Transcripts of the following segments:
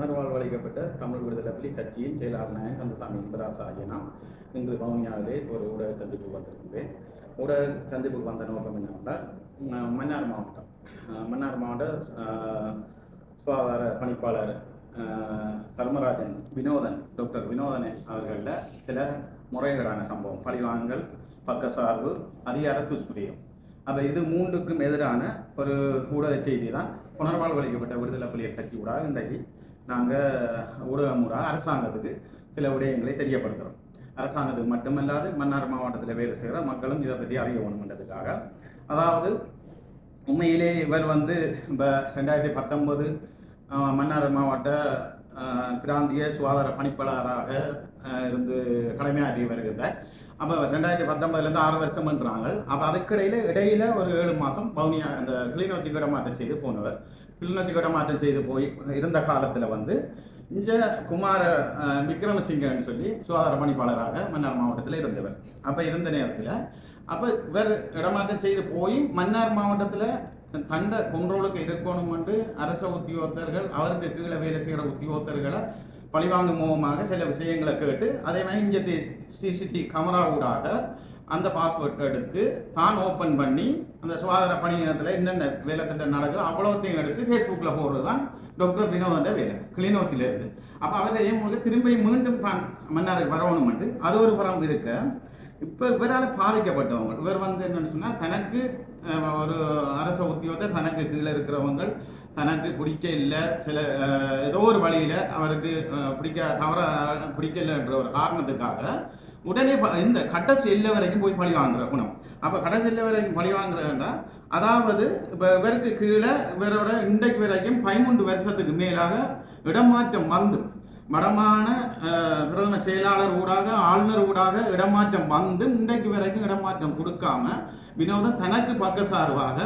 புனர்வாழ்வளிக்கப்பட்ட தமிழ் விடுதலை புலி கட்சியின் செயலாளர் நாயகன் கந்தசாமி இன்பராசு ஆகிய நான் இன்று வவுனியாவிலே ஒரு ஊடக சந்திப்புக்கு வந்திருக்கின்றேன் ஊடக சந்திப்புக்கு வந்த நோக்கம் என்னவென்றால் மன்னார் மாவட்டம். மன்னார் மாவட்ட சுகாதார பணிப்பாளர் தர்மராஜன் வினோதன் டாக்டர் வினோதன் அவர்களில் சில முறைகேடான சம்பவம். பழிவாங்கல் பக்கசார்பு அதிகார துஷ்பிரியம் அப்போ இது மூன்றுக்கும் எதிரான ஒரு ஊடக செய்தி தான். புனர்வாழ்வளிக்கப்பட்ட விடுதலை புலிகள் கட்சி ஊடாக இன்றைக்கு நாங்கள் ஊடகம் அரசாங்கத்துக்கு சில விடயங்களை தெரியப்படுத்துகிறோம் அரசாங்கத்துக்கு மட்டுமல்லாது மன்னார் மாவட்டத்தில் வேலை செய்கிற மக்களும் இதை பற்றி அறிய வேணுமென்றதுக்காக. அதாவது உண்மையிலே இவர் வந்து இப்போ ரெண்டாயிரத்தி பத்தொன்பது மன்னார் மாவட்ட பிராந்திய சுகாதார பணிப்பாளராக இருந்து கடமையாற்றி வருகின்றார் அப்போ ரெண்டாயிரத்தி பத்தொன்பதுலேருந்து ஆறு வருஷம் பண்ணுறாங்க அப்போ அதுக்கிடையில் இடையில ஒரு ஏழு மாதம் பவுனியா அந்த கிளிநொச்சி கிடமாற்றம் செய்து போனவர். கிளிநொச்சி இடமாற்றம் செய்து போய் இருந்த காலத்தில் வந்து இஞ்ச குமார விக்ரமசிங்கன்னு சொல்லி சுகாதார பணிப்பாளராக மன்னார் மாவட்டத்தில் இருந்தவர். அப்போ இருந்த நேரத்தில் அப்போ இவர் இடமாற்றம் செய்து போய் மன்னார் மாவட்டத்தில் தண்ட கொன்றோலுக்கு இருக்கணும் என்று அரச உத்தியோகத்தர்கள் அவருக்கு கீழே வேலை செய்கிற உத்தியோகத்தர்களை பழிவாங்கும் மூலமாக சில விஷயங்களை கேட்டு அதே மாதிரி இங்கே சிசிடி கேமரா ஊடாக அந்த பாஸ்போர்ட் எடுத்து தான் ஓப்பன் பண்ணி அந்த சுகாதார பணியிடத்தில் என்னென்ன வேலை திட்டம் நடக்குது அவ்வளோத்தையும் எடுத்து ஃபேஸ்புக்கில் போடுறது தான் டாக்டர் வினோதண்ட வேலை கிளிநொச்சியிலிருந்து அப்போ அவர் ஏன் முழுக்க திரும்பி மீண்டும் தான் மன்னாருக்கு வரணும் என்று. அது ஒரு புறம் இருக்க. இப்போ இவரால் பாதிக்கப்பட்டவங்க இவர் வந்து என்னன்னு சொன்னால் தனக்கு ஒரு அரச உத்தியோகத்தை தனக்கு கீழே இருக்கிறவங்க தனக்கு பிடிக்க இல்லை சில ஏதோ ஒரு வழியில் அவருக்கு பிடிக்க தவற பிடிக்கலைன்ற ஒரு காரணத்துக்காக உடனே இந்த கட்ட செல்ல வரைக்கும் போய் பழி வாங்குற குணம். அப்போ கடைசி செல்ல வரைக்கும் பழி வாங்குறதுன்னா அதாவது இப்போ இவருக்கு கீழே இவரோட இன்றைக்கு வரைக்கும் பதிமூன்று வருஷத்துக்கு மேலாக இடமாற்றம் வந்து வடமான பிரதம செயலாளர் ஊடாக ஆளுநர் ஊடாக இடமாற்றம் வந்து இன்றைக்கு வரைக்கும் இடமாற்றம் கொடுக்காம வினோதம் தனக்கு பக்கசார்பாக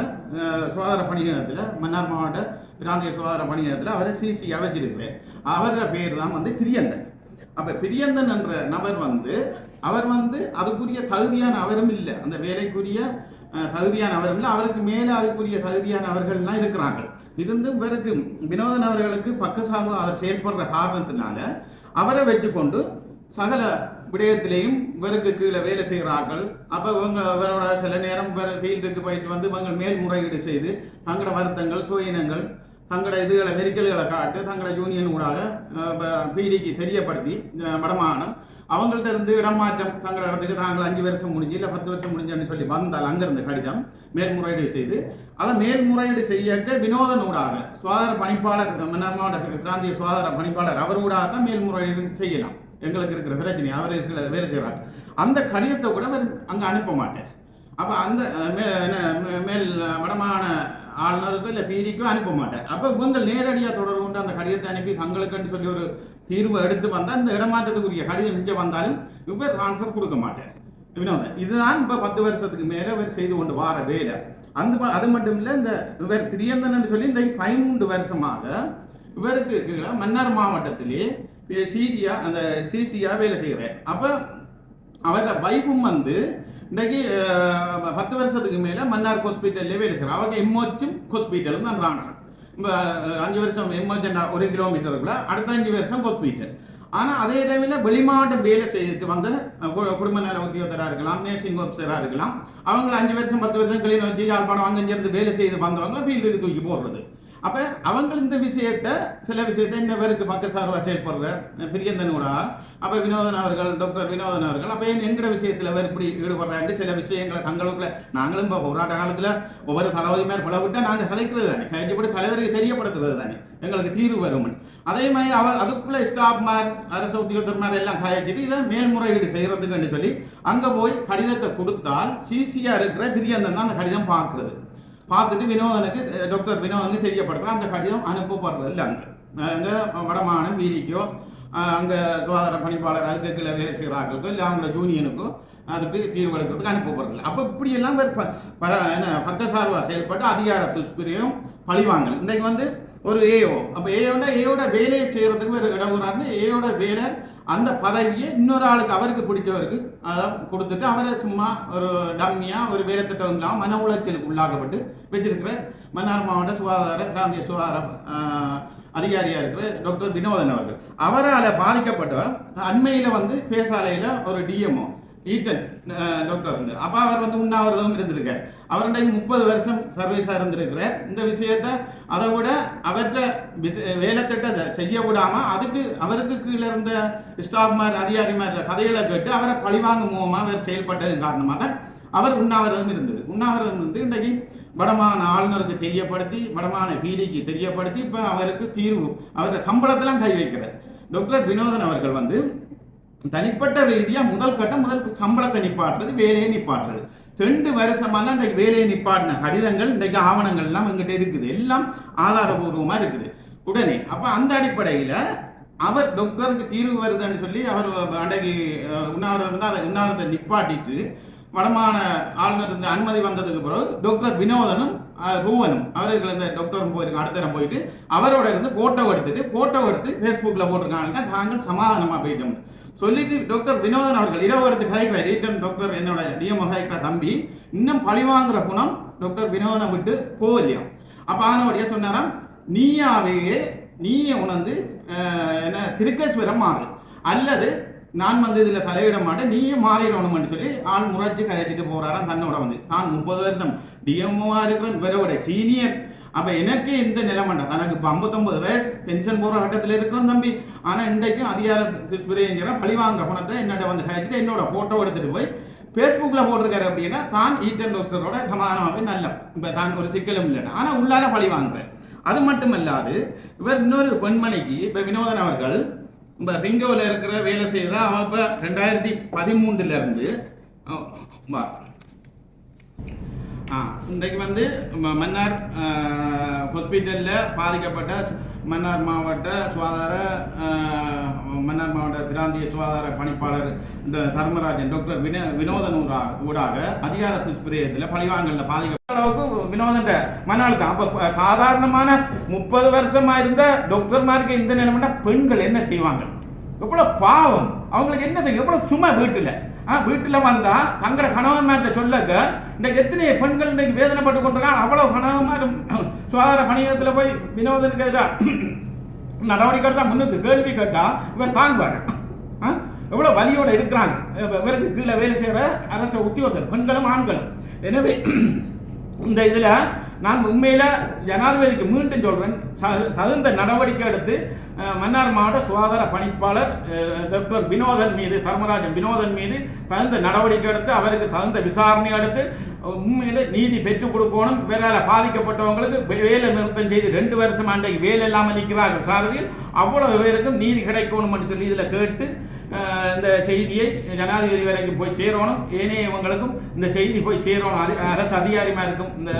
சுகாதார பணியகத்தில் மன்னார் மாவட்ட பிராந்திய சுகாதார பணியகத்தில் அவரை சிசி வச்சிருக்கிறார். அவரோட பேர் தான் வந்து பிரியந்தன் அப்போ பிரியந்தன் என்ற நபர் வந்து அவர் வந்து அதுக்குரிய தகுதியான அவரும் இல்லை. அந்த வேலைக்குரிய தகுதியான அவரும் இல்லை. அவருக்கு மேலே அதுக்குரிய தகுதியான அவர்கள்லாம் இருக்கிறாங்க இருந்து இவருக்கு வினோதன் அவர்களுக்கு பக்கசார்பு அவர் செயல்படுற காரணத்தினால அவரை வச்சுக்கொண்டு சகல விடயத்திலையும் இவருக்கு கீழே வேலை செய்கிறார்கள். அப்போ இவங்க இவரோட சில நேரம் இவர் ஃபீல்டுக்கு போயிட்டு வந்து இவங்க மேல்முறையீடு செய்து தங்களோட வருத்தங்கள் சுயினங்கள் தங்களோட இதுகளை வெறிக்கல்களை காட்டு தங்களோட யூனியன் ஊடாக பிடிக்கு தெரியப்படுத்தி வடமாகாணம் அவங்கள்ட்ட இருந்து இடமாற்றம் தங்களோட இடத்துக்கு தாங்கள் அஞ்சு வருஷம் முடிஞ்சு இல்லை பத்து வருஷம் முடிஞ்சுன்னு சொல்லி வந்தால் அங்கிருந்து கடிதம் மேல்முறையீடு செய்து அதை மேல்முறையீடு செய்யக்க வினோதன் ஊடாக சுகாதார பணிப்பாளர் மன்னார் பிராந்திய சுகாதார பணிப்பாளர் அவர் ஊடாக தான் மேல்முறையீடு செய்யலாம். எங்களுக்கு இருக்கிற பிரச்சனை இருக்கிற வேலை செய்கிறாங்க அந்த கடிதத்தை கூட அவர் அங்கே அனுப்ப மாட்டார். அப்போ அந்த என்ன, மே- மேல் வடமான ஆளுநருக்கோ இல்லை பிடிக்கோ அனுப்ப மாட்டேன். அப்போ இவங்க நேரடியாக தொடர்பு கொண்டு அந்த கடிதத்தை அனுப்பி தங்களுக்குன்னு சொல்லி ஒரு தீர்வு எடுத்து வந்தால் இந்த இடமாற்றத்துக்குரிய கடிதம் இங்கே வந்தாலும் இவர் ஆன்சர் கொடுக்க மாட்டார் வினோதன் இதுதான் இப்போ பத்து வருஷத்துக்கு மேலே இவர் செய்து கொண்டு வார வேலை. அந்த அது மட்டும் இல்லை இந்த இவர் பிரியந்தன் சொல்லி இந்த பதிமூன்று வருஷமாக இவருக்கு கீழே மன்னார் மாவட்டத்திலே சீரியா அந்த சிசியா வேலை செய்கிறார் அப்போ அவரோட வைஃபும் வந்து இன்றைக்கு பத்து வருஷத்துக்கு மேலே மன்னார் ஹாஸ்பிட்டல்லே வேலை செய்கிறார் அவங்க எம்ஓச்சும் ஹாஸ்பிட்டல் தான் ரான்சன் இப்போ அஞ்சு வருஷம் எம்ஓச்சண்டா ஒரு கிலோமீட்டருக்குள்ள அடுத்த அஞ்சு வருஷம் ஹாஸ்பிட்டல் ஆனால் அதே டைமில் வெளிமாவட்டம் வேலை செய்யறதுக்கு வந்த குடும்ப நல உத்தியோகத்தராக இருக்கலாம் நேர்சிங் ஆஃபீஸராக இருக்கலாம். அவங்க அஞ்சு வருஷம் பத்து வருஷம் கிளீன் வச்சு யாழ்ப்பாணம் அங்கேருந்து வேலை செய்து வந்தவங்க ஃபீல்டுக்கு தூக்கி போடுறது. அப்ப அவங்க இந்த விஷயத்த சில விஷயத்தை இந்த பேருக்கு பக்கசார்பா செயல்படுற பிரியந்தனோட அப்ப வினோதன் அவர்கள் டாக்டர் வினோதன் அவர்கள் அப்ப ஏன் எங்கட விஷயத்துல அவர் இப்படி ஈடுபடுறாண்டு சில விஷயங்களை தங்களுக்குள்ள நாங்களும் இப்போ போராட்ட காலத்துல ஒவ்வொரு தளபதி மேல் புல விட்டா நாங்க கதைக்கிறது தானே. கழிக்கப்படி தலைவருக்கு தெரியப்படுத்துறது தானே. எங்களுக்கு தீர்வு வரும் அதே மாதிரி அவ அதுக்குள்ள ஸ்டாஃப்மார் அரசு உத்தியோகத்தர்மார் எல்லாம் காய்ச்சிட்டு இதை மேல்முறையீடு செய்யறதுக்குன்னு சொல்லி அங்க போய் கடிதத்தை கொடுத்தால் சிசியா இருக்கிற பிரியந்தன் தான் அந்த கடிதம் பார்க்குறது. பார்த்துட்டு வினோதனுக்கு டாக்டர் வினோதனுக்கு தெரியப்படுத்துகிறேன் அந்த கடிதம் அனுப்பப்படுறது இல்லை அங்கே. அங்கே வடமானம் வீதிக்கோ அங்கே சுகாதார பணிப்பாளர் அதுக்கு கீழே வேலை செய்கிறார்களுக்கோ இல்லை அவங்களோட ஜூனியனுக்கோ அதுக்கு தீர்வு எடுக்கிறதுக்கு அனுப்பப்படுறது அப்போ இப்படியெல்லாம் பல ப- என்ன பக்கசார்பாக செயல்பட்டு அதிகார துஷ்பிரியும் பழிவாங்கல். இன்றைக்கு வந்து ஒரு ஏஓ அப்போ ஏஓட ஏஓட வேலையை செய்கிறதுக்கு ஒரு இடஒராக இருந்து ஏஓட வேலை அந்த பதவியை இன்னொரு ஆளுக்கு அவருக்கு பிடிச்சவருக்கு அதை கொடுத்துட்டு அவரை சும்மா ஒரு டம்மியா ஒரு வேலைத்திட்டம் இல்லாமல் மன உளைச்சலுக்கு உள்ளாக்கப்பட்டு வச்சிருக்கிற மன்னார் மாவட்ட சுகாதார பிராந்திய சுகாதார அதிகாரியாக அதிகாரியா இருக்கிற டாக்டர் வினோதன் அவர்கள். அவரால் பாதிக்கப்பட்டவர் அண்மையில் வந்து பேசாலையில் ஒரு டிஎம்ஓ ஈட்டன் டாக்டர் வந்து அப்போ அவர் வந்து உண்ணாவிரதம் இருந்திருக்கார். அவர் முப்பது வருஷம் சர்வீஸாக இருந்திருக்கிறார். இந்த விஷயத்த அதை விட அவர்கிட்ட விச- வேலைத்திட்ட செய்ய விடாம அதுக்கு அவருக்கு கீழே இருந்த ஸ்டாஃப்மார் அதிகாரிமார் கதைகளை கேட்டு அவரை பழிவாங்கும் மூலமாக அவர் செயல்பட்டதன் காரணமாக தான் அவர் உண்ணாவிரதம் இருந்தது. உண்ணாவிரதம் இருந்து இன்றைக்கு வடமான ஆளுநருக்கு தெரியப்படுத்தி வடமான பிடிக்கு தெரியப்படுத்தி இப்போ அவருக்கு தீர்வு அவருடைய சம்பளத்தெல்லாம் கை வைக்கிறார். டாக்டர் வினோதன் அவர்கள் வந்து தனிப்பட்ட ரீதியாக முதல் கட்டம் முதல் சம்பளத்தை நிப்பாட்டுறது வேலையை நிப்பாட்டுறது. ரெண்டு வருஷமான இன்றைக்கு வேலையை நிப்பாட்டின கடிதங்கள் இன்றைக்கு ஆவணங்கள் எல்லாம் எங்கிட்ட இருக்குது. எல்லாம் ஆதாரபூர்வமாக இருக்குது. உடனே அப்போ அந்த அடிப்படையில் அவர் டாக்டருக்கு தீர்வு வருதுன்னு சொல்லி அவர் அன்றைக்கு உண்ணாவிரதம் வந்து அதை உண்ணாவிரதத்தை நிப்பாட்டிட்டு வடமான ஆளுநர் அனுமதி வந்ததுக்கு பிறகு டாக்டர் வினோதனும் ரூவனும் அவர்கள் இந்த டாக்டரும் போயிருக்காங்க அடுத்த போயிட்டு அவரோட இருந்து போட்டோ எடுத்துட்டு போட்டோ எடுத்து ஃபேஸ்புக்கில் போட்டிருக்காங்க. நாங்கள் சமாதானமாக போயிட்டோம். சொல்லிட்டு டாக்டர் வினோதன் அவர்கள் இரவு எடுத்து கதைக்கிற ரீட்டன் டாக்டர் என்னோட டிஎம் கதைக்கிற தம்பி இன்னும் பழிவாங்குற குணம் டாக்டர் வினோதனை விட்டு போகலையாம் அப்போ ஆனவடியா சொன்னாராம் நீயாவே நீயே உணர்ந்து என்ன திருக்கேஸ்வரம் மாறு. அல்லது நான் வந்து இதில் தலையிட மாட்டேன். நீயே மாறிடணும்னு சொல்லி ஆள் முறைச்சு கதைச்சிட்டு போறாராம் தன்னோட வந்து. தான் முப்பது வருஷம் டிஎம்ஓவாக இருக்கிற இவரோட சீனியர் அப்போ எனக்கு இந்த நிலைமண்டா தனக்கு இப்போ ஐம்பத்தொம்பது வயசு பென்ஷன் போகிற கட்டத்தில் இருக்கிறோம் தம்பி. ஆனால் இன்றைக்கும் அதிகார பிறைங்கிற பழி வாங்குற பணத்தை என்னோட வந்து கழிச்சிட்டு என்னோட ஃபோட்டோ எடுத்துகிட்டு போய் ஃபேஸ்புக்கில் போட்டிருக்காரு அப்படின்னா தான் ஈட்டன் டாக்டரோட சமாதானமாகவே நல்ல. இப்போ தான் ஒரு சிக்கலும் இல்லை ஆனால் உள்ளால பழி வாங்குறேன். அது மட்டுமல்லாது இவர் இன்னொரு பெண்மணிக்கு இப்போ வினோதன் அவர்கள் இப்போ ரிங்கோவில் இருக்கிற வேலை செய்தா அவன் இப்போ ரெண்டாயிரத்தி பதிமூன்றுலேருந்து வா. ஆ இன்றைக்கு வந்து ம- மன்னார் ஹாஸ்பிட்டலில் பாதிக்கப்பட்ட மன்னார் மாவட்ட சுகாதார மன்னார் மாவட்ட பிராந்திய சுகாதார பணிப்பாளர் இந்த தர்மராஜன் டாக்டர் வினோ வினோதன் ஊடாக அதிகார துஷ்பிரயத்தில் பழிவாங்கல பாதிக்க அளவுக்கு வினோதன் மன்னாள் தான். அப்போ சாதாரணமான முப்பது வருஷமா இருந்த டாக்டர்மாருக்கு இந்த நிலைமைனா பெண்கள் என்ன செய்வாங்க? எவ்வளவு பாவம். அவங்களுக்கு என்ன தெரியும்? எவ்வளவு சும்மா வீட்டுல. வீட்டில் வந்தா தங்களோட கணவன் மேட்ட சொல்லக்க இந்த எத்தனை பெண்கள் இன்றைக்கு வேதனைப்பட்டு கொண்டிருக்காங்க அவ்வளவு கணவன் சுகாதார பணியத்தில் போய் வினோதனுக்கு எதிராக நடவடிக்கை எடுத்தா முன்னுக்கு கேள்வி கேட்டா இவர் தாங்குவார். ஆ? எவ்வளவு வலியோட இருக்கிறாங்க. இவருக்கு கீழே வேலை செய்கிற அரசு உத்தியோகத்தர் பெண்களும் ஆண்களும். எனவே இந்த இதில் நான் உண்மையில ஜனாதிபதிக்கு மீண்டும் சொல்றேன். தகுந்த நடவடிக்கை எடுத்து மன்னார் மாவட்ட சுகாதார பணிப்பாளர் டாக்டர் வினோதன் மீது தர்மராஜன் வினோதன் மீது தகுந்த நடவடிக்கை எடுத்து அவருக்கு தகுந்த விசாரணை எடுத்து உண்மையில நீதி பெற்றுக் கொடுக்கணும். வேறால பாதிக்கப்பட்டவங்களுக்கு வேலை நிறுத்தம் செய்து ரெண்டு வருஷம் அன்றைக்கு வேலை இல்லாமல் நிற்கிறார்கள் சாரதியில். அவ்வளவு பேருக்கும் நீதி கிடைக்கணும் சொல்லி இதில் கேட்டு இந்த செய்தியை ஜனாதிபதி வரைக்கும் போய் சேரணும். ஏனையவங்களுக்கும் இந்த செய்தி போய் சேரணும். அது அரசு அதிகாரிமாருக்கும் இந்த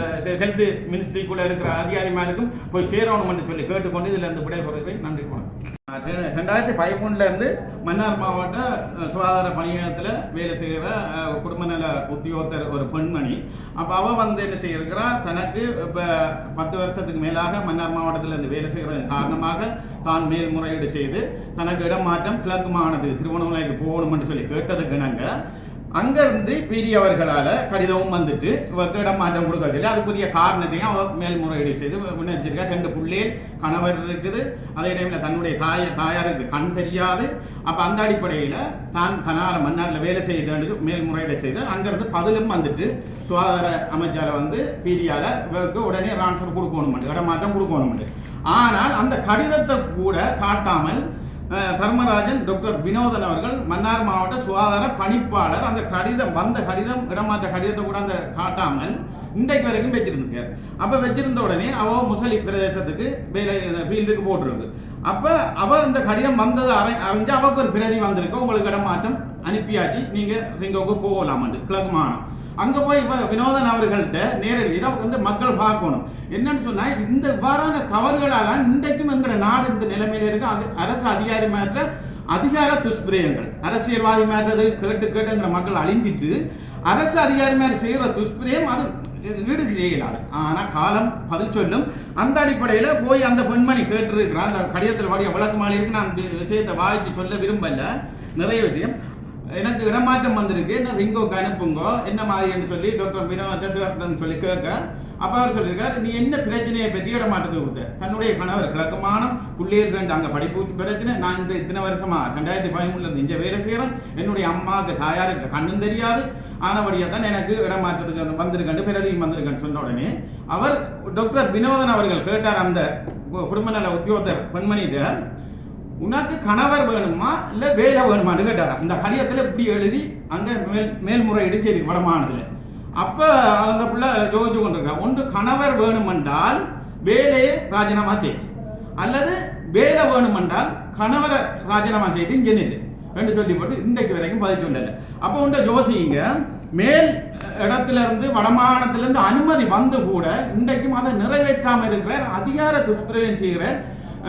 ஹெல்த் மினிஸ்ட்ரிக்குள்ளே இருக்கிற அதிகாரிமாருக்கும் போய் சேரணும் என்று சொல்லி கேட்டுக்கொண்டு இதில் இருந்து விடைபெறுகிறேன். நன்றி வணக்கம். ரெண்டாயிரத்தி பதிமூணுலேருந்து மன்னார் மாவட்ட சுகாதார பணியகத்தில் வேலை செய்கிற குடும்ப நல உத்தியோகத்தர் ஒரு பெண்மணி. அப்போ அவள் வந்து என்ன செய்யிருக்கிறா? தனக்கு இப்போ பத்து வருஷத்துக்கு மேலாக மன்னார் மாவட்டத்தில் இருந்து வேலை செய்கிறது காரணமாக தான் மேல்முறையீடு செய்து தனக்கு இடமாற்றம் கிழக்கு மாகாணத்துக்கு திருவண்ணாமலைக்கு போகணும்னு சொல்லி கேட்டதுக்கு இணங்க அங்கேருந்து பிடி அவர்களால கடிதமும் வந்துட்டு இவருக்கு இடம் மாற்றம் கொடுக்கறதில்லை அதுக்குரிய காரணத்தையும் அவர் மேல்முறையீடு செய்து விண்ணப்பிச்சிருக்கா. ரெண்டு பிள்ளைகள் கணவர் இருக்குது. அதே டைமில் தன்னுடைய தாய தாயாருக்கு கண் தெரியாது. அப்போ அந்த அடிப்படையில் தான் கனால மன்னாரில் வேலை செய்ய மேல்முறையீடு செய்து அங்கேருந்து பதிலும் வந்துட்டு சுகாதார அமைச்சால வந்து பிடியால் இவருக்கு உடனே ட்ரான்ஸ்ஃபர் கொடுக்கணும் இடமாற்றம் கொடுக்கணும் ஆனால் அந்த கடிதத்தை கூட காட்டாமல் தர்மராஜன் டாக்டர் வினோதன் அவர்கள் மன்னார் மாவட்ட சுகாதார பணிப்பாளர். அந்த கடிதம் வந்த கடிதம் இடமாற்ற கடிதத்தை கூட அந்த காட்டாமல் இன்றைக்கு வரைக்கும் வச்சிருந்துருக்காரு. அப்போ வச்சிருந்த உடனே அவ முசலி பிரதேசத்துக்கு வேலை ஃபீல்டுக்கு போட்டிருக்கு. அப்போ அவ இந்த கடிதம் வந்தது அரை அறிஞ்சு அவக்கு ஒரு பிரதி வந்திருக்கு. உங்களுக்கு இடமாற்றம் அனுப்பியாச்சு. நீங்கள் ரிங்கோவுக்கு போகலாமண்டு. கிழக்கு மாகாணம். அங்க போய் இப்ப வினோதன் அவர்கள்ட்ட நேரடி இதை வந்து மக்கள் பார்க்கணும். என்னன்னு சொன்னா இந்த இவ்வாறான தவறுகளால இன்றைக்கும் எங்களோட நாடு இந்த நிலைமையில இருக்கு. அது அரசு அதிகாரி மாற்ற அதிகார துஷ்பிரயங்கள் அரசியல்வாதி மாற்றது கேட்டு கேட்டு எங்கட மக்கள் அழிஞ்சிட்டு அரசு அதிகாரி மாதிரி செய்யற துஷ்பிரயம் அது ஈடு செய்யலாது. ஆனா காலம் பதில் சொல்லும். அந்த அடிப்படையில போய் அந்த பெண்மணி கேட்டிருக்கிறான். அந்த கடிதத்தில் வாடிய விளக்கமாளி இருக்கு. நான் விஷயத்தை வாய்ச்சி சொல்ல விரும்பல. நிறைய விஷயம். எனக்கு இடமாற்றம் வந்திருக்கு. என்ன ரிங்கோக்கு அனுப்புங்கோ. என்ன மாதிரின்னு சொல்லி டாக்டர் வினோ சிவர்டன் சொல்லி கேட்க. அப்போ அவர் சொல்லியிருக்காரு நீ என்ன பிரச்சனையை பற்றி இடமாற்றத்தை கொடுத்த? தன்னுடைய கணவர் கிழக்குமானம் பிள்ளைகள் ரெண்டு அங்கே படிப்பு பிரச்சனை. நான் இந்த இத்தனை வருஷமா ரெண்டாயிரத்தி பதிமூணுலேருந்து இங்கே வேலை செய்கிறேன் என்னுடைய அம்மாவுக்கு தாயாருக்கு கண்ணும் தெரியாது. ஆனபடியாக தான் எனக்கு இடமாற்றத்துக்கு அந்த வந்திருக்கேன் பிரதியும் வந்திருக்கேன்னு சொன்ன உடனே அவர் டாக்டர் வினோதன் அவர்கள் கேட்டார் அந்த கு- குடும்ப நல உத்தியோகத்தர் பெண்மணிகிட்ட. உனக்கு கணவர் வேணுமா இல்லை வேலை வேணுமான்னு கேட்டாராம் இந்த கடிதத்தில் இப்படி எழுதி அங்கே மேல் மேல்முறையீடு சரி வடமானதில் அப்போ அந்த பிள்ளை யோசிச்சு கொண்டிருக்கா. ஒன்று கணவர் வேணுமென்றால் வேலையை ராஜினாமா செய். அல்லது வேலை வேணுமென்றால் கணவரை ராஜினாமா செய்து இங்கே நில்லு. ரெண்டு சொல்லி போட்டு இன்றைக்கு வரைக்கும் பதில் சொல்லலை. அப்போ உண்ட ஜோசிங்க மேல் இடத்துல இருந்து வடமானத்துலேருந்து அனுமதி வந்து கூட இன்றைக்கும் அதை நிறைவேற்றாமல் இருக்கிற அதிகார துஷ்பிரயோகம் செய்கிற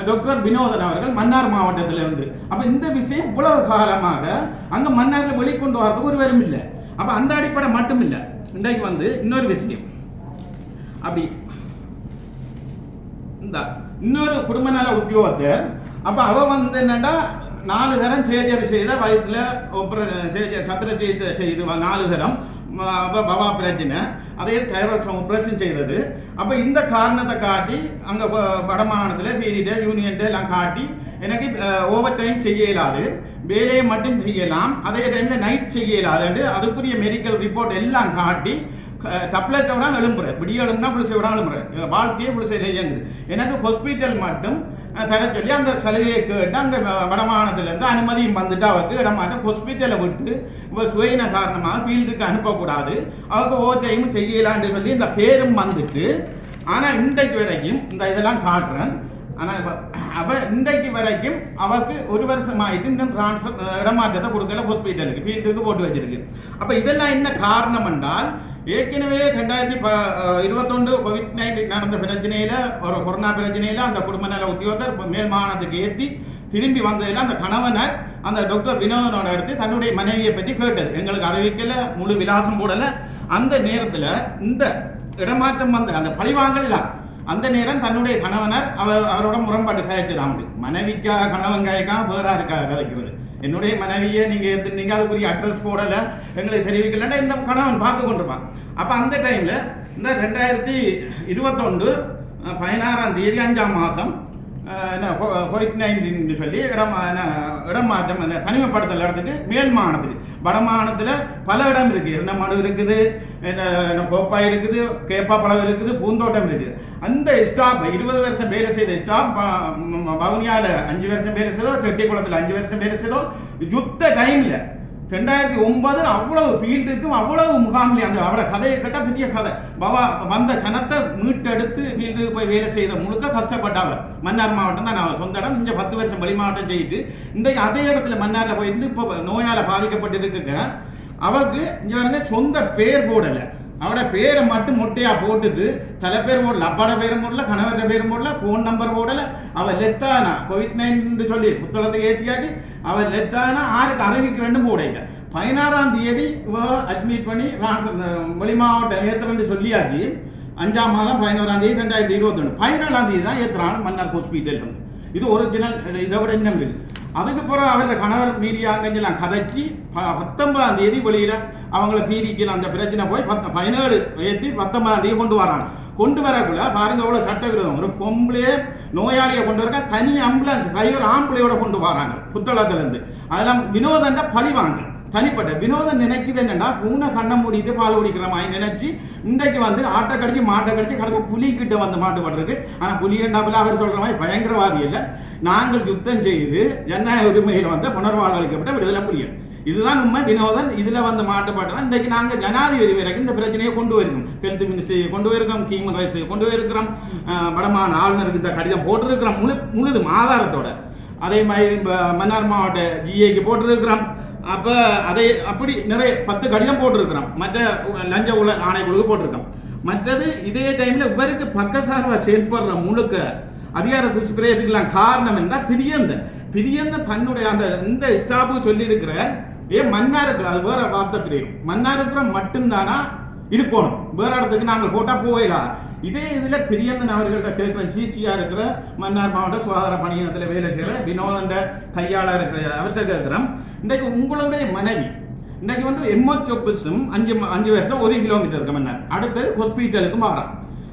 டாக்டர் வினோதன் அவர்கள் மன்னார் மாவட்டத்தில் இருந்து அப்ப இந்த விஷயம் இவ்வளவு காலமாக அங்க மன்னாரில் வெளிக்கொண்டு வரதுக்கு ஒருவரும் இல்லை. அப்ப அந்த அடிப்படை மட்டும் இல்லை இன்றைக்கு வந்து இன்னொரு விஷயம். அப்படி இந்த இன்னொரு குடும்ப நல உத்தியோகத்தை அப்ப அவ வந்து என்னென்னா நாலு தரம் சேஜர் செய்த வயிற்றுல சேஜர் சத்திர செய்து செய்து நாலு தரம் ம, அப்ப பவா பிரச்சனை அதே டைராய்ட் செய்தது. அப்போ இந்த காரணத்தை காட்டி அங்கே வ- வடமாநிலத்துல பீரியட் யூனியன் எல்லாம் காட்டி எனக்கு ஓவர் டைம் செய்ய இயலாது. வேலையை மட்டும் செய்யலாம் அதே டைமில் நைட் செய்ய இயலாது. அதுக்குரிய மெடிக்கல் ரிப்போர்ட் எல்லாம் காட்டி டப்லெட்டோட எழும்புற விடிய எழும்புனா புளிசையோட எழும்புற வாழ்க்கையே புளிசையில் இயங்குது. எனக்கு ஹாஸ்பிட்டல் மட்டும் தர சொல்லி அந்த சலுகையை கேட்டு அங்கே வடமாகாணத்துலேருந்து அனுமதியும் வந்துட்டு அவருக்கு இடமாட்டம் ஹாஸ்பிட்டலை விட்டு இப்போ சுயின காரணமாக ஃபீல்டுக்கு அனுப்பக்கூடாது அவருக்கு ஓவர் டைம் செய்யலான்னு சொல்லி இந்த பேரும் வந்துட்டு ஆனால் இன்றைக்கு வரைக்கும் இந்த இதெல்லாம் காட்டுறேன் ஆனால் அவ இன்றைக்கு வரைக்கும் அவருக்கு ஒரு வருஷம் ஆயிட்டு இன்னும் டிரான்ஸ்ஃபர் இடமாற்றத்தை கொடுக்கல ஹாஸ்பிட்டலுக்கு ஃபீல்டுக்கு போட்டு வச்சிருக்கு அப்போ இதெல்லாம் என்ன காரணம் என்றால் ஏற்கனவே ரெண்டாயிரத்தி ப இருபத்தொண்டு கோவிட் நைன்டீன் நடந்த பிரச்சனையில் ஒரு கொரோனா பிரச்சனையில் அந்த குடும்ப நல உத்தியோகத்தர் மேல் மாகாணத்துக்கு ஏற்றி திரும்பி வந்ததில் அந்த கணவனர் அந்த டாக்டர் வினோதனோட எடுத்து தன்னுடைய மனைவியை பற்றி கேட்டது. எங்களுக்கு அறிவிக்கலை முழு விலாசம் போடலை. அந்த நேரத்தில் இந்த இடமாற்றம் வந்த அந்த பழிவாங்கல் தான். அந்த நேரம் தன்னுடைய கணவனர் அவர் அவரோட முரண்பாடு கதைச்சதான் உண்டு மனைவிக்காக கணவன் காய்க்கா வேறாருக்காக கதைக்கிறது என்னுடைய மனைவியை நீங்க எது- அதுக்குரிய அட்ரஸ் போடல. எங்களுக்கு தெரிவிக்கலன்னா இந்த கணவன் பார்த்து கொண்டிருப்பான் அப்ப அந்த டைம்ல இந்த ரெண்டாயிரத்தி இருபத்தொன்று பதினாறாம் தேதி அஞ்சாம் மாசம் என்ன கோவிட் நைன்டீன் சொல்லி இடம் என்ன, இடம் மாற்றம் அந்த தனிமைப்படுத்தல் இடத்துக்கு மேல் மாநிலத்துக்கு வட பல இடம் இருக்குது இரண்டமடு இருக்குது என்ன என்ன கோப்பா இருக்குது கேப்பாப்பழம் இருக்குது பூந்தோட்டம் இருக்குது. அந்த ஸ்டாப் இருபது வருஷம் வேலை செய்த ஸ்டாப் வவுனியால அஞ்சு வருஷம் வேலை செய்தோ செட்டிக்குளத்தில் அஞ்சு வருஷம் வேலை செய்தோ யுத்த டைமில் ரெண்டாயிரத்தி ஒன்பது அவ்வளவு ஃபீல்டுக்கும் அவ்வளவு முகாமில் அந்த அவரோட கதையை கேட்ட பெரிய கதை. பவா வந்த சனத்தை மீட்டெடுத்து ஃபீல்டுக்கு போய் வேலை செய்த முழுக்க கஷ்டப்பட்டாங்க. மன்னார் மாவட்டம் தான் நான் சொந்த இடம். இங்கே பத்து வருஷம் வெளி மாவட்டம் செய்யிட்டு இன்றைக்கு அதே இடத்துல மன்னாரில் போயிருந்து இப்போ நோயால் பாதிக்கப்பட்டு இருக்குங்க அவருக்கு இங்கே சொந்த பேர் போடலை. அவட பேரை மட்டும் மொட்டையா போட்டுட்டு தலை பேர் போடல அப்பாட பேரும் போடல கணவர பேரும் போடல போன் நம்பர் போடல. அவ லெத்தானா? கோவிட் நைன்டீன் சொல்லி புத்தகத்தை ஏற்றியாச்சு அவ லெத்தானா? ஆருக்கு அறிவிக்கிறேன்னு போடையில பதினாறாம் தேதி இவ அட்மிட் பண்ணி வெளி மாவட்டம் ஏத்துறேன்னு சொல்லியாச்சு. அஞ்சாம் மாதம் பதினோராம் தேதி ரெண்டாயிரத்தி இருபத்தொன்று பதினேழாம் தேதி தான் ஏத்துறான் மன்னார் ஹாஸ்பிட்டல் இது ஒரிஜினல் இதை விட இன்னும் அதுக்கு பிறகு அவரோட கணவர் மீடியா நான் கதைச்சி ப- பத்தொன்பதாம் தேதி வெளியில அவங்கள பீடிக்கல அந்த பிரச்சனை போய் பத்து பதினேழு ஏற்றி பத்தொன்பதாம் தேதி கொண்டு வராங்க கொண்டு வரக்குள்ள பாருங்க அவ்வளோ சட்டவிரோதம். ஒரு பொம்பளையே நோயாளியை கொண்டு வரக்க தனி ஆம்புலன்ஸ் டிரைவர் ஆம்புலையோட கொண்டு வராங்க புத்தளத்துலேருந்து. அதெல்லாம் வினோதண்ட பழி வாங்க. தனிப்பட்ட வினோதம் நினைக்குது என்னன்னா பூனை கண்ணை மூடிட்டு பால் குடிக்கிற மாதிரி நினைச்சு இன்றைக்கு வந்து ஆட்டை கடிச்சு மாட்டை கடிச்சு கடைசி புலி கிட்ட வந்து மாட்டுப்படுறது ஆனால் புலி? என்றாப்புல அவர் சொல்ற மாதிரி பயங்கரவாதி இல்லை. நாங்கள் யுத்தம் செய்து ஜனநாயக உரிமையில் வந்து புனர்வாழ்வளிக்கப்பட்ட விடுதலை புலிகள். இதுதான் உண்மை. வினோதன் இதுல வந்து மாட்டுப்பாட்டு தான். இன்றைக்கு நாங்கள் ஜனாதிபதி வரைக்கும் இந்த பிரச்சனையை கொண்டு போயிருக்கோம் ஹெல்த் மினிஸ்ட்ரி கொண்டு போயிருக்கோம் ஹியூமன் ரைட்ஸை கொண்டு போயிருக்கிறோம் வடமான ஆளுநருக்கு இந்த கடிதம் போட்டிருக்கிறோம். முழு முழுதும் ஆதாரத்தோட. அதே மாதிரி மன்னார் மாவட்ட ஜிஏக்கு போட்டிருக்கிறோம். அப்போ அதை அப்படி நிறைய பத்து கடிதம் போட்டிருக்கிறோம். மற்ற லஞ்ச உள்ள ஆணைக்குழுக்கு போட்டிருக்கோம். மற்றது இதே டைம்ல இவருக்கு பக்கசார்பா செயல்படுற முழுக்க அதிகார துஷ்பிரயத்துக்கெல்லாம் காரணம் என்ன? பிரியந்தன். பிரியந்தன் தன்னுடைய அந்த இந்த ஸ்டாப்பு சொல்லி இருக்கிற ஏன் மன்னாருக்கு அது வேற வார்த்தை பிரியும் மன்னாருக்கு மட்டும்தானா? இருக்கணும். வேற இடத்துக்கு நாங்கள் போட்டா போயிடலாம் இதே இதில் பிரியந்தன் அவர்கள்ட்ட கேட்குறேன். சிசியாக இருக்கிற மன்னார் மாவட்ட சுகாதார பணியகத்தில் வேலை செய்கிற வினோதண்ட கையாளர் இருக்கிற அவர்கிட்ட கேட்குறோம் இன்றைக்கு உங்களுடைய மனைவி இன்றைக்கு வந்து எம்ஓச்சோப்பிஸும் அஞ்சு அஞ்சு வருஷம் ஒரு கிலோமீட்டர் இருக்க மன்னர். அடுத்து ஹாஸ்பிட்டலுக்கு மாறான்.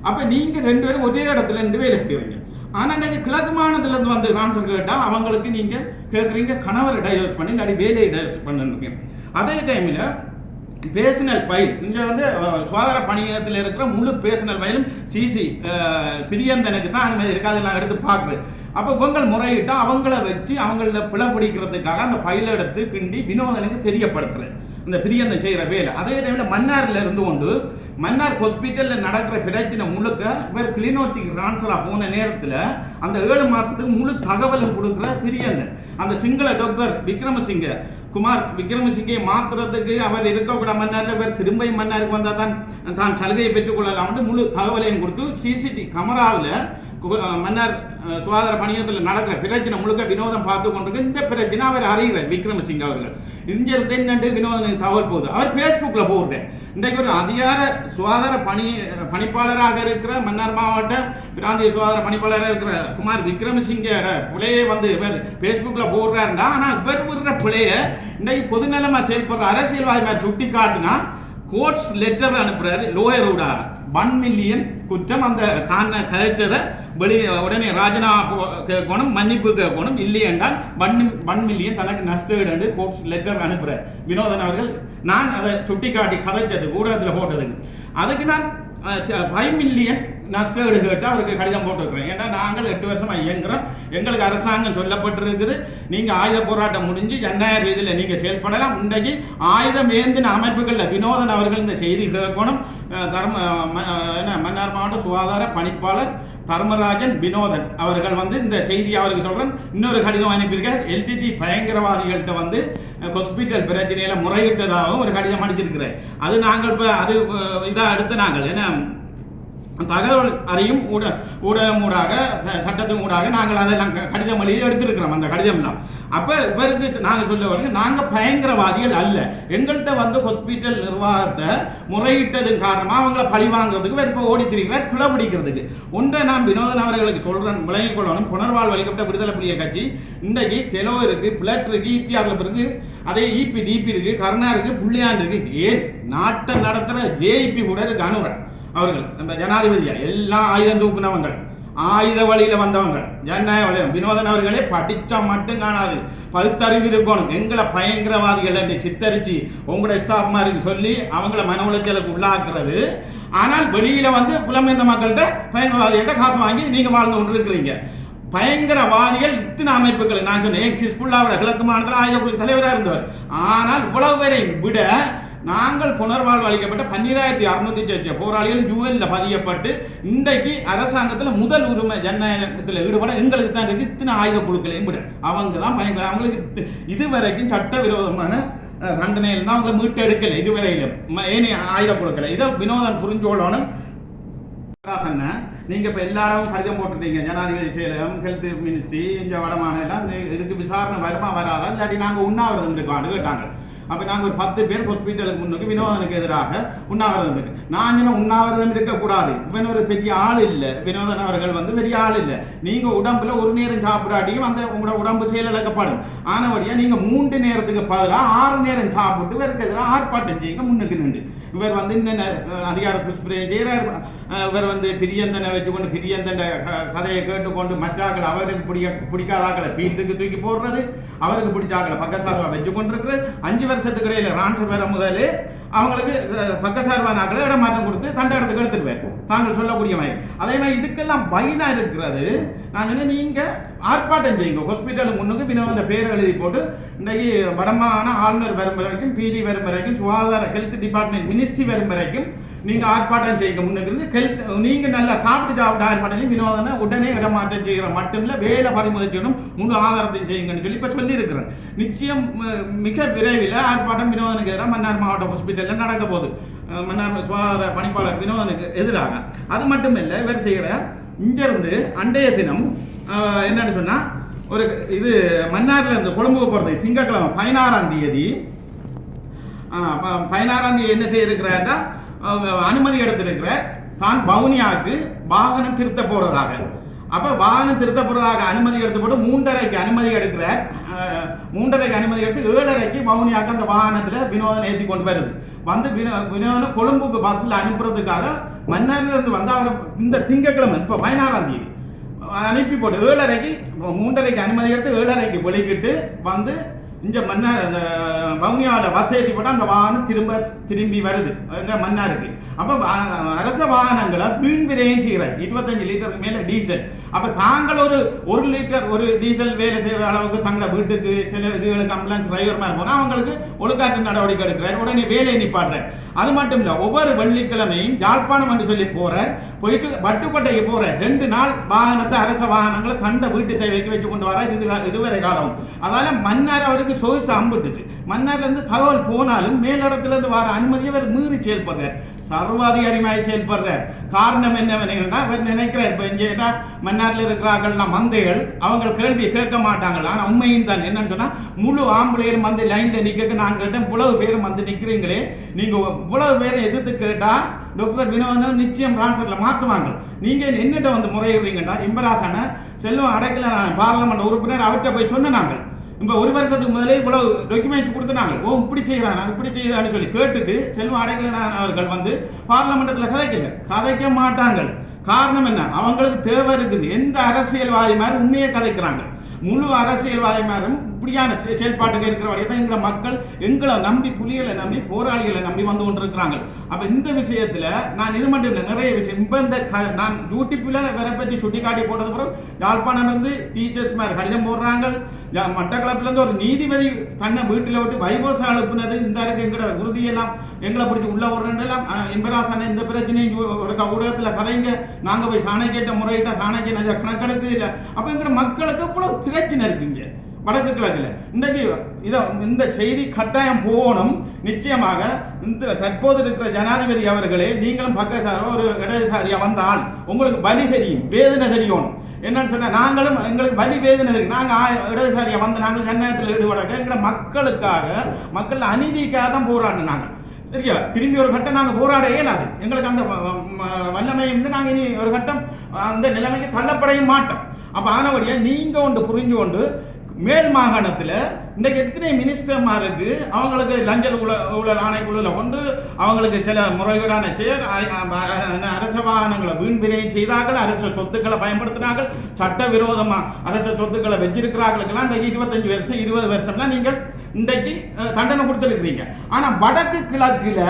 அப்போ நீங்கள் ரெண்டு பேரும் ஒரே இடத்துல இருந்து வேலை செய்கிறீங்க ஆனால் இன்றைக்கு கிழக்கு மாநிலத்துலேருந்து வந்து ஆன்சர் கேட்டால் அவங்களுக்கு நீங்கள் கேட்குறீங்க கணவரை டைவர்ஸ் பண்ணி இல்லாட்டி வேலையை டைவர்ஸ் பண்ணுங்க அதே டைமில் பேசினல் ஃபைல் இங்கே வந்து சுகாதார பணியகத்தில் இருக்கிற முழு பேசினல் ஃபைலும் சிசி பிரியந்தனுக்கு தான் அந்த மாதிரி இருக்காது அதெல்லாம் எடுத்து பார்க்குறது. அப்போ பொங்கல் முறையிட்டால் அவங்கள வச்சு அவங்கள பிழை பிடிக்கிறதுக்காக அந்த ஃபைலை எடுத்து கிண்டி வினோதனுக்கு தெரியப்படுத்துறேன் இந்த பிரியந்தன் செய்கிற வேலை. அதே டைமில் மன்னாரில் இருந்து கொண்டு மன்னார் ஹாஸ்பிட்டலில் நடக்கிற பிரச்சனை முழுக்க இவர் கிளிநொச்சிக்கு ட்ரான்ஸ்ஃபராக போன நேரத்தில் அந்த ஏழு மாதத்துக்கு முழு தகவலும் கொடுக்குற பிரியந்தன். அந்த சிங்கள டாக்டர் விக்ரமசிங்க குமார் விக்ரமசிங்கை மாத்துறதுக்கு அவர் இருக்கக்கூட மன்னாரில் இவர் திரும்ப மன்னாருக்கு வந்தால் தான் தான் சலுகையை பெற்றுக்கொள்ளலாம்னு முழு தகவலையும் கொடுத்து சிசிடி கமராவில் மன்னர் சுகாதார பணியத்தில் நடக்கிற பிரச்சனை முழுக்க வினோதம் பார்த்து கொண்டிருக்கு. இந்த பிரச்சனை அவர் அறிகிறார் விக்ரமசிங்க அவர்கள். இங்கிருந்து என்னென்று வினோதம் தகவல் போகுது. அவர் ஃபேஸ்புக்கில் போடுறேன் இன்றைக்கு ஒரு அதிகார சுகாதார பணி பணிப்பாளராக இருக்கிற மன்னார் மாவட்ட பிராந்திய சுகாதார பணிப்பாளராக இருக்கிற குமார் விக்ரமசிங்கோட பிள்ளையை வந்து இவர் ஃபேஸ்புக்கில் போடுறாருண்டா ஆனால் இவர் விடுற பிள்ளைய இன்றைக்கு பொதுநலமாக செயல்படுற அரசியல்வாதி மாதிரி சுட்டி காட்டுனா கோர்ட்ஸ் லெட்டர் அனுப்புறாரு லோயரோட ஒன் மில்லியன் குற்றம் அந்த தான் கதைச்சதை வெளி உடனே ராஜினா கேட்கணும் மன்னிப்பு கேட்கணும் இல்லையென்றால் ஒன் ஒன் மில்லியன் தனக்கு நஷ்டம் கோர்ட் லெட்டர் அனுப்புகிறேன் வினோதன் அவர்கள் நான் அதை சுட்டிக்காட்டி கதைச்சது ஊடகத்தில் போட்டதுக்கு. அதுக்கு நான் ஃபைவ் மில்லியன் நஷ்டஈடு கேட்டு அவருக்கு கடிதம் போட்டிருக்கிறேன். ஏன்னா நாங்கள் எட்டு வருஷமாக இயங்குறோம். எங்களுக்கு அரசாங்கம் சொல்லப்பட்டிருக்குது. நீங்கள் ஆயுத போராட்டம் முடிஞ்சு ஜனநாயக ரீதியில் நீங்கள் செயல்படலாம் இன்றைக்கு ஆயுதம் ஏந்தின அமைப்புகளில் வினோதன் அவர்கள் இந்த செய்தி கேட்கணும். தர்ம ம- என்ன மன்னார் மாவட்ட சுகாதார பணிப்பாளர் தர்மராஜன் வினோதன். அவர்கள் வந்து இந்த செய்தியை அவருக்கு சொல்றேன். இன்னொரு கடிதம் அனுப்பியிருக்கார். எல்டிடி பயங்கரவாதிகள்கிட்ட வந்து ஹாஸ்பிட்டல் பிரச்சனையில முறையிட்டதாகவும் ஒரு கடிதம் அடிச்சிருக்கிறார் அது நாங்கள் இப்போ அது இதாக அடுத்து நாங்கள். ஏன்னா தகவல் அறியும் ஊட ஊடகம் ஊடாக ச- சட்டத்தின் ஊடாக நாங்கள் அதெல்லாம் கடிதம் வழியில் எடுத்திருக்கிறோம் அந்த கடிதம்லாம். அப்போ இவருக்கு நாங்கள் சொல்ல வரங்க நாங்கள் பயங்கரவாதிகள் அல்ல. எங்கள்கிட்ட வந்து ஹாஸ்பிட்டல் நிர்வாகத்தை முறையிட்டதன் காரணமாக அவங்கள பழி வாங்குறதுக்கு இப்போ ஓடி திரிகிறார் குலை பிடிக்கிறதுக்கு. ஒன்றை நான் வினோதன் அவர்களுக்கு சொல்கிறேன் விளங்கிக் கொள்ளணும். புனர்வாழ் வழிகப்பட்ட விடுதலை புலிய கட்சி இன்றைக்கு தெலோ இருக்குது பிளட் இருக்கு இபிஆர்எல் இருக்குது அதே இபி டிபி இருக்குது கருணா இருக்குது புள்ளியாண்டு இருக்குது ஏன்? நாட்டை நடத்துகிற ஜேஇபி கூட இருக்கு அனுரன். அவர்கள் அந்த ஜனாதிபதியா? எல்லாம் ஆயுதம் தூக்குனவங்கள் ஆயுத வழியில வந்தவங்க ஜனநாயக வழியம் வினோதன் அவர்களே படிச்சா மட்டும் காணாது. பகுத்தறிவு இருக்கணும். எங்களை பயங்கரவாதிகள் என்று சித்தரிச்சு உங்களோட ஸ்டாஃப் மாதிரி சொல்லி அவங்கள மன உளைச்சலுக்கு உள்ளாக்குறது. ஆனால் வெளியில வந்து புலம்பெயர்ந்த மக்கள்கிட்ட பயங்கரவாதிகள்கிட்ட காசு வாங்கி நீங்க வாழ்ந்து கொண்டு இருக்கிறீங்க பயங்கரவாதிகள் இத்தனை அமைப்புகள். நான் சொன்னேன் கிஸ்புல்லாவோட கிழக்கு மாநிலத்தில் ஆயுத குழு தலைவராக இருந்தவர். ஆனால் இவ்வளவு பேரை விட நாங்கள் புனர்வாழ்வு அளிக்கப்பட்ட பன்னிராயிரத்தி அறுநூத்தி சொச்ச போராளிகள் ஜூவலில் பதியப்பட்டு இன்றைக்கு அரசாங்கத்தில் முதல் உரிமை ஜனநாயகத்தில் ஈடுபட எங்களுக்கு தான் இருக்கு. இத்தனை ஆயுத குழுக்களையும் விட. அவங்க தான் பயங்கர அவங்களுக்கு இதுவரைக்கும் சட்டவிரோதமான தண்டனையில் தான் அவங்க மீட்டெடுக்கலை இதுவரையிலும் ஏனைய ஆயுத குழுக்களை. இதை வினோதன் புரிஞ்சோடனும் சொன்ன நீங்க இப்ப எல்லாரும் கடிதம் போட்டுட்டீங்க ஜனாதிபதி செயலகம் ஹெல்த் மினிஸ்ட்ரி இந்த வடமான எல்லாம் இதுக்கு விசாரணை வருமா வராதா? இல்லாட்டி நாங்க உண்ணாவிரதம் இருக்கோம்னு கேட்டாங்க. அப்போ நாங்கள் ஒரு பத்து பேர் ஹாஸ்பிட்டலுக்கு முன்னுக்கு வினோதனுக்கு எதிராக உண்ணாவிரதம் இருக்கு. நான் என்ன உண்ணாவிரதம் இருக்கக்கூடாது இவன் ஒரு பெரிய ஆள் இல்லை. வினோதன் அவர்கள் வந்து பெரிய ஆள் இல்லை. நீங்கள் உடம்புல ஒரு நேரம் சாப்பிடாட்டியும் அந்த உங்களோட உடம்பு செயலிழக்கப்படும். ஆனபடியா நீங்கள் மூன்று நேரத்துக்கு பதிலாக ஆறு நேரம் சாப்பிட்டு இவருக்கு எதிராக ஆர்ப்பாட்டம் செய்யுங்க முன்னுக்கு நின்று. இவர் வந்து இன்னும் அஹ், அதிகார துஷ்பிரயோகம் செய்கிறார் இவர் வந்து பிரியந்தனை வச்சுக்கொண்டு பிரியந்தன க- கதையை கேட்டுக்கொண்டு மற்றாக்கள் அவருக்கு பிடிக்க பிடிக்காதாக்களை ஃபீல்டுக்கு தூக்கி போடுறது அவருக்கு பிடிச்சாக்களை பக்கசார்பாக வச்சு கொண்டிருக்கிறது அஞ்சு வருஷத்துக்கு இடையில ரான்ஸ் பெற முதலே அவங்களுக்கு அஹ், பக்கசார்பான ஆக்களை இடமாற்றம் கொடுத்து தண்டை இடத்துக்கு எடுத்துருவேன் தாங்கள் சொல்லக்கூடிய மாதிரி. அதே மாதிரி இதுக்கெல்லாம் பயனாக இருக்கிறது. நான் சொன்னேன் நீங்கள் ஆர்ப்பாட்டம் செய்யுங்க. ஹாஸ்பிட்டல் முன்னுக்கு வினோத பேர் எழுதி போட்டு இன்றைக்கு வடமான ஆளுநர் வரும் வரைக்கும் பிடி வரும் வரைக்கும் சுகாதார ஹெல்த் டிபார்ட்மெண்ட் மினிஸ்ட்ரி வரும் வரைக்கும் நீங்கள் ஆர்ப்பாட்டம் செய்யுங்க. முன்னுக்கு ஹெல்த் நீங்கள் நல்லா சாப்பிட்டு சாப்பிட்டு ஆர்ப்பாட்டம் செய்யும் வினோதனை உடனே இடமாற்றம் செய்கிற மட்டும் இல்லை வேலை பறிமுதல் செய்யணும் முழு ஆதாரத்தையும் செய்யுங்கன்னு சொல்லி இப்போ சொல்லியிருக்கிறேன். நிச்சயம் மிக விரைவில் ஆர்ப்பாட்டம் வினோதனுக்கு எதிராக மன்னார் மாவட்ட ஹாஸ்பிட்டலில் நடக்க போகுது. மன்னார் சுகாதார பணிப்பாளர் வினோதனுக்கு எதிராக. அது மட்டும் இல்லை இவர் செய்கிற இங்கேருந்து அண்டைய தினம் என்னன்னு சொன்னா ஒரு இது மன்னார்ல இருந்து கொழும்புக்கு போறது திங்கட்கிழமை பதினாறாம் தேதி. பதினாறாம் தேதி என்ன செய்யிருக்கிறார்னா அவங்க அனுமதி எடுத்திருக்கிறார் தான் வவுனியாவுக்கு வாகனம் திருத்த போறதாக. அப்ப வாகனம் திருத்த போறதாக அனுமதி எடுத்து போட்டு மூன்றரைக்கு அனுமதி எடுக்கிறார் மூன்றரைக்கு அனுமதி எடுத்து ஏழரைக்கு பவுனியாக்கு அந்த வாகனத்துல வினோதன் ஏற்றி கொண்டு வருது. வந்து வினோ- வினோதனை கொழும்புக்கு பஸ்ல அனுப்புறதுக்காக மன்னார்ல இருந்து வந்து அவர் இந்த திங்கட்கிழமை இப்ப பதினாறாம் தேதி. அனுப்பி போட்டு ஏழரைக்கு மூன்றரைக்கு அனுமதி எடுத்து ஏழரைக்கு வெளிக்கிட்டு வந்து இந்த மன்னார் அந்த வவுனியாவில் பஸ் ஏற்றி போட்டால் அந்த வாகனம் திரும்ப திரும்பி வருது. எங்க மன்னாருக்கு அப்போ அரச வாகனங்களை வீண் விரையும் செய்கிறார் இருபத்தஞ்சு லிட்டருக்கு மேலே டீசல் அப்போ தாங்கள் ஒரு ஒரு லிட்டர் ஒரு டீசல் வேலை செய்கிற அளவுக்கு தங்களை வீட்டுக்கு சில இதுகளுக்கு அம்புலன்ஸ் டிரைவர் மாதிரி போனால் அவங்களுக்கு ஒழுக்காற்று நடவடிக்கை எடுக்கிறார். உடனே வேலையை நிப்பாடுறார் அது மட்டும் இல்லை ஒவ்வொரு வெள்ளிக்கிழமையும் யாழ்ப்பாணம் என்று சொல்லி போகிறார் போயிட்டு வட்டுக்கோட்டைக்கு போகிறார் ரெண்டு நாள் வாகனத்தை அரச வாகனங்களை தந்த வீட்டு தேவைக்கு வச்சு கொண்டு வர இது இதுவரை காலம் அதனால் மன்னார் அவருக்கு சொகுசு அம்பிட்டுச்சு. மன்னார்ல இருந்து தகவல் போனாலும் மேலிடத்துல இருந்து வர அனுமதியை அவர் மீறி செயல்படுறார். சர்வாதிகாரியமாக செயல்படுறார். காரணம் என்னவென்னா அவர் நினைக்கிறார். இப்போ இங்கே மன்னாரில் மன்னார்ல மந்தைகள். அவங்க கேள்வி கேட்க மாட்டாங்க ஆனால் உண்மையும் தான். என்னன்னு சொன்னால் முழு ஆம்பளையர் வந்து லைன்ல நிற்க நான் கேட்டேன் இவ்வளவு பேரும் வந்து நிற்கிறீங்களே நீங்க இவ்வளவு பேரை எதிர்த்து கேட்டால் டாக்டர் வினோதன் நிச்சயம் பிரான்சரில் மாற்றுவாங்க நீங்க என்னிட்ட வந்து முறையிடுறீங்கன்னா இம்பராசான. செல்வம் அடைக்கல. பார்லமெண்ட் உறுப்பினர். அவர்கிட்ட போய் சொன்ன நாங்கள். இப்போ ஒரு வருஷத்துக்கு முதலே இவ்வளவு டாக்குமெண்ட்ஸ் கொடுத்துனாங்க ஓ இப்படி செய்கிறான் இப்படி செய்யறான்னு சொல்லி கேட்டுட்டு செல்வம் அடைக்கலனான் அவர்கள் வந்து பார்லமெண்டத்தில் கதைக்கல. கதைக்க மாட்டாங்க. காரணம் என்ன? அவங்களுக்கு தேவை இருக்குது. எந்த அரசியல்வாதி மாதிரி உண்மையை கதைக்கிறாங்க. முழு அரசியல்வாதிமாரும் இப்படியான செயல்பாட்டுக்கு இருக்கிற வரையும் தான் எங்களை மக்கள் எங்களை நம்பி புலிகளை நம்பி போராளிகளை நம்பி வந்து கொண்டிருக்கிறாங்க. அப்போ இந்த விஷயத்தில் நான் இது மட்டும் இல்லை நிறைய விஷயம். இப்போ இந்த நான் யூடியூப்பில் வேற பற்றி சுட்டி காட்டி போட்டது பிறகு யாழ்ப்பாணம் இருந்து டீச்சர்ஸ் மாதிரி கடிதம் போடுறாங்க. மட்டக்களப்பிலேருந்து ஒரு நீதிபதி தன்னை வீட்டில் விட்டு வைபோசம் அனுப்புனது. இந்த இருக்கு எங்களோட உறுதியெல்லாம் எங்களை பிடிச்சி உள்ள விடுறேன்லாம் இம்பராசான இந்த பிரச்சனையும் ஊடகத்தில் கதைங்க. நாங்கள் போய் சாணக்கிட்ட முறையிட்ட சாணை நதி கணக்கெடுக்கு இல்லை. அப்போ எங்களோட மக்களுக்கு இவ்வளோ பிரச்சனை இருக்குங்க வடக்கு கிழக்குல. இன்றைக்கு இதை இந்த செய்தி கட்டாயம் போகணும். நிச்சயமாக இந்த தற்போது இருக்கிற ஜனாதிபதி அவர்களே நீங்களும் பக்கசாரோ ஒரு இடதுசாரியா வந்தால் உங்களுக்கு வலி தெரியும் வேதனை தெரியும். என்னன்னு சொன்னா நாங்களும் எங்களுக்கு வலி வேதனை தெரியும். நாங்கள் இடதுசாரியா வந்து நாங்கள் ஜனநாயகத்தில் ஈடுபட எங்களை மக்களுக்காக மக்கள் அநீதிக்காக தான் போராடினாங்க. சரியா? திரும்பி ஒரு கட்டம் நாங்கள் போராட இயலாது. எங்களுக்கு அந்த வல்லமை வந்து நாங்கள் இனி ஒரு கட்டம் அந்த நிலைமைக்கு தள்ளப்படையும் மாட்டோம். அப்போ ஆனபடியா நீங்க ஒன்று புரிஞ்சு கொண்டு மேல் மாகாணத்தில் இன்றைக்கு எத்தனை மினிஸ்டர்மா இருக்கு? அவங்களுக்கு லஞ்சல் உல ஊழல் ஆணைக்குழுல கொண்டு அவங்களுக்கு சில முறைகேடான செயல் அரச வாகனங்களை வீண் செய்தார்கள் அரச சொத்துக்களை பயன்படுத்தினார்கள் சட்டவிரோதமா அரச சொத்துக்களை வச்சிருக்கிறார்களுக்கெல்லாம் இன்றைக்கு இருபத்தஞ்சு வருஷம் இருபது வருஷம்லாம் நீங்கள் இன்றைக்கு தண்டனை கொடுத்துருக்கிறீங்க. ஆனால் வடக்கு கிழக்கில்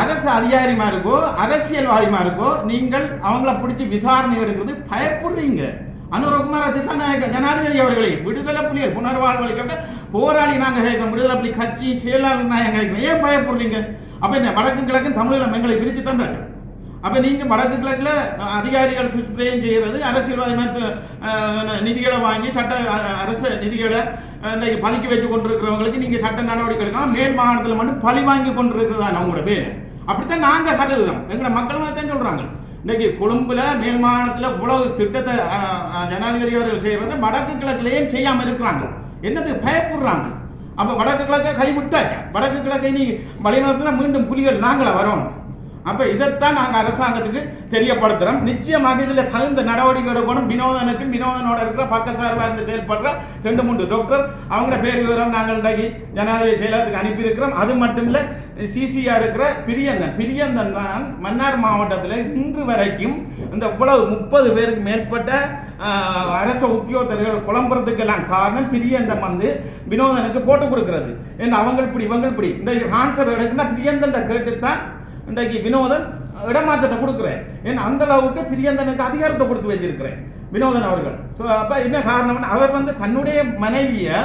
அரசு அதிகாரிமாருக்கோ அரசியல்வாதிமாருக்கோ நீங்கள் அவங்கள பிடிச்சி விசாரணை எடுக்கிறது பயப்படுறீங்க. அனுரகுமார திசாநாயக ஜனாதிபதி அவர்களை விடுதலை புலிகள் புனர்வாழ்வளிக்கப்பட்ட போராளி நாங்கள் கேட்கிறோம். விடுதலை புலி கட்சி செயலாளர் நாயகம் கேட்கிறோம். ஏன் பயப்படுறீங்க? அப்ப என்ன வடக்கு கிழக்கு தமிழகம் எங்களை பிரித்து தந்தாச்சு. அப்ப நீங்க வடக்கு கிழக்குல அதிகாரிகள் துஷ்பிரயம் செய்யறது அரசியல்வாதி நிதிகளை வாங்கி சட்ட அரசு நிதிகளை அஹ், பதுக்கி வச்சு கொண்டிருக்கிறவங்களுக்கு நீங்க சட்ட நடவடிக்கை எடுக்கலாம். மேல் மாகாணத்துல மட்டும் பழி வாங்கி கொண்டிருக்கிறதா அவங்களோட பேர் அப்படித்தான் நாங்க கருதுதான் எங்களை மக்கள் தான் சொல்றாங்க. இன்னைக்கு கொழும்புல மேல் மாகாணத்துல இவ்வளவு திட்டத்தை ஜனாதிபதி அவர்கள் செய்யறது வடக்கு கிழக்குலயும் செய்யாம இருக்கிறாங்க? என்னது பயப்படுறாங்க அப்ப வடக்கு கிழக்கை கைவிட்டாச்சா? வடக்கு கிழக்கை நீ வழிநடத்தினா மீண்டும் புலிகள் நாங்களா வரணும் அப்ப இதைத்தான் நாங்க அரசாங்கத்துக்கு தெரியப்படுத்துறோம். நிச்சயமாக இதுல தகுந்த நடவடிக்கை எடுக்கணும். வினோதனுக்கும் வினோதனோட இருக்கிற பக்கசார்பா இருந்து செயல்படுற ரெண்டு மூன்று டாக்டர் அவங்களோட பேர் விவரம் நாங்கள் இன்றைக்கு ஜனாதிபதி செயலகத்துக்கு அனுப்பியிருக்கிறோம். அது மட்டும் இல்ல சிசியா இருக்கிற பிரியந்தன் பிரியந்தன் தான் மன்னார் மாவட்டத்தில் இன்று வரைக்கும் இந்த இவ்வளவு முப்பது பேருக்கு மேற்பட்ட அரச உத்தியோகத்தர்கள் குழம்புறதுக்கெல்லாம் காரணம் பிரியந்தன் வந்து வினோதனுக்கு போட்டு கொடுக்கறது. ஏன்னா அவங்க இப்படி இவங்க இப்படி. இந்த ஆன்சர் எடுக்குன்னா பிரியந்தன் கேட்டுத்தான் இன்றைக்கு வினோதன் இடமாற்றத்தை கொடுக்குறேன். ஏன்னா அந்த அளவுக்கு பிரியந்தனுக்கு அதிகாரத்தை கொடுத்து வச்சிருக்கிறேன். வினோதன் அவர்கள். ஸோ அப்போ என்ன காரணம்னா அவர் வந்து தன்னுடைய மனைவியை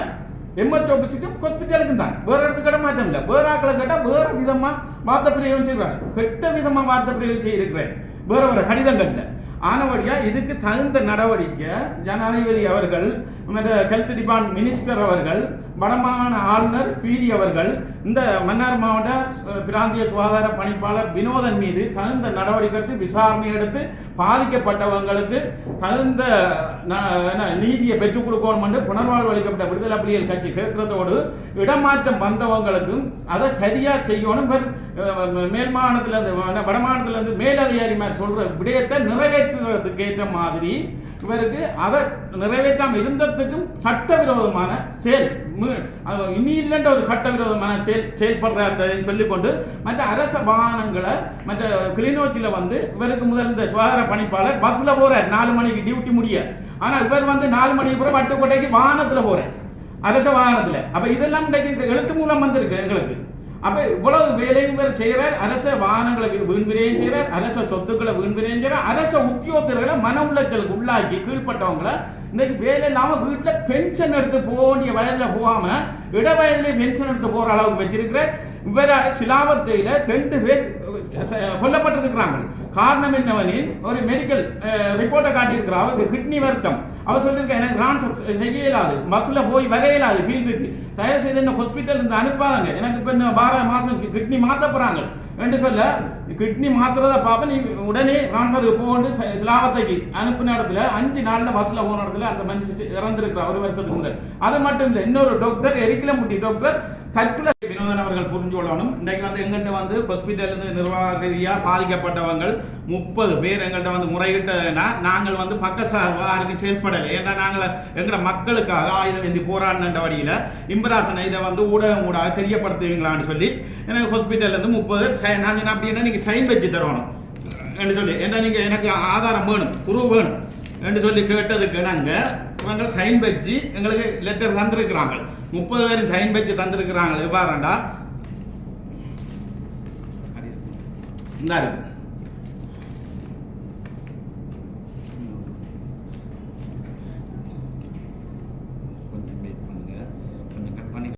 எம்எச் ஆஃபீஸுக்கும் ஹாஸ்பிட்டலுக்கும் தான். வேற இடத்துக்கு இடமாற்றம் இல்லை. வேற ஆக்களை கேட்டால் வேற விதமாக வார்த்தை பிரயோகம் செய்கிறார் கெட்ட விதமாக வார்த்தை பிரயோகம் செய்திருக்கிறேன். வேற வேற கடிதங்கள்ல ஆனபடியா இதுக்கு தகுந்த நடவடிக்கை ஜனாதிபதி அவர்கள் மற்ற ஹெல்த் டிபார்ட்மெண்ட் மினிஸ்டர் அவர்கள் வடமாகாண ஆளுநர் பீடி அவர்கள் இந்த மன்னார் மாவட்ட பிராந்திய சுகாதார பணிப்பாளர் வினோதன் மீது தகுந்த நடவடிக்கை எடுத்து விசாரணை எடுத்து பாதிக்கப்பட்டவங்களுக்கு தகுந்த ந- என்ன, நீதியை பெற்றுக் கொடுக்கணும் என்று புனர்வாழ்வு அளிக்கப்பட்ட விடுதலை புலிகள் கட்சி கேட்கிறதோடு இடமாற்றம் வந்தவங்களுக்கும் அதை சரியா செய்யணும். இவர், அஹ், மேல் இருந்து மேலதிகாரி மாதிரி சொல்ற விடயத்தை நிறைவேற்றுறதுக்கு ஏற்ற மாதிரி இவருக்கு அதை நிறைவேற்றாமல் இருந்ததுக்கும் சட்டவிரோதமான செயல். இனி இல்லைன்ற ஒரு சட்டவிரோதமான செயல் செயல்படுறாருன்னு சொல்லிக்கொண்டு மற்ற அரச வாகனங்களை மற்ற கிளிநொச்சியில் வந்து இவருக்கு முதல் இந்த சுகாதார பணிப்பாளர் பஸ்ஸில் போகிறார் நாலு மணிக்கு டியூட்டி முடிய. ஆனால் இவர் வந்து நாலு மணிக்கு பிறகு வட்டுக்கோட்டைக்கு வாகனத்தில் போகிறேன் அரச வாகனத்தில். அப்போ இதெல்லாம் இன்றைக்கு எழுத்து மூலம் வந்திருக்கு எங்களுக்கு. அப்ப இவ்வளவு வேலையும் இவர் செய்யறார் அரச வாகனங்களை வீ- வீண் விரயம் செய்கிறார். அரச சொத்துக்களை வீண் விரயம் அரச உத்தியோகத்தர்களை மன உளைச்சலுக்கு உள்ளாக்கி கீழ்பட்டவங்களை இன்னைக்கு வேலை இல்லாம வீட்டுல பென்ஷன் எடுத்து போக வேண்டிய வயதுல போகாம இட வயதுல பென்ஷன் எடுத்து போற அளவுக்கு வச்சிருக்கிறார். இவர சிலாபத்தையில ரெண்டு பேர் கொல்லப்பட்டிருக்கிறாங்க காரணம் என்னவெனில் ஒரு மெடிக்கல் ரிப்போர்ட்டை காட்டியிருக்கிறா அவருக்கு கிட்னி வருத்தம். அவர் சொல்லியிருக்க எனக்கு ரான்சர் செய்ய இயலாது பஸ்ஸில் போய் வர இயலாது ஃபீல்டுக்கு தயவு செய்து என்ன ஹாஸ்பிட்டல் இருந்து அனுப்பாதாங்க. எனக்கு இப்போ இன்னும் வார மாதம் கிட்னி மாற்ற போறாங்க. என்று சொல்ல கிட்னி மாத்துறத பார்ப்ப நீ உடனே ரான்சருக்கு போகண்டு சிலாபத்தைக்கு அனுப்பின இடத்துல அஞ்சு நாளில் பஸ்ஸில் போன இடத்துல அந்த மனுஷன் இறந்திருக்கிறார் ஒரு வருஷத்துக்கு முதல் அது மட்டும் இல்லை இன்னொரு டாக்டர் எரிக்கலமுட்டி டாக்டர் தற்கொலை வினோதன் அவர்கள் புரிஞ்சு கொள்ளணும் இன்றைக்கு வந்து எங்கள்கிட்ட வந்து ஹாஸ்பிட்டல் இருந்து நிர்வாக ரீதியாக பாதிக்கப்பட்டவங்கள் முப்பது பேர் எங்கள்கிட்ட வந்து முறையிட்டதுன்னா நாங்கள் வந்து பக்கசார்பாக யாருக்கும் செயல்படலை. ஏன்னா நாங்கள் எங்களோட மக்களுக்காக ஆயுதம் ஏந்தி போராடின வழியில் இம்பராசனை இதை வந்து ஊடகம் ஊடாக தெரியப்படுத்துவீங்களான்னு சொல்லி எனக்கு ஹாஸ்பிட்டல்லேருந்து முப்பது பேர் சை- நான் அப்படின்னா நீங்கள் சைன் வச்சு தரணும் என்று சொல்லி. ஏன்னா நீங்கள் எனக்கு ஆதாரம் வேணும் உருவ வேணும் என்று சொல்லி கேட்டதுக்கு நாங்கள் இவங்க சைன் வச்சு எங்களுக்கு லெட்டர் தந்திருக்கிறாங்க. முப்பது பேரும் சைன் வச்சு தந்திருக்கிறாங்க பாருண்டா இந்த இருக்கு.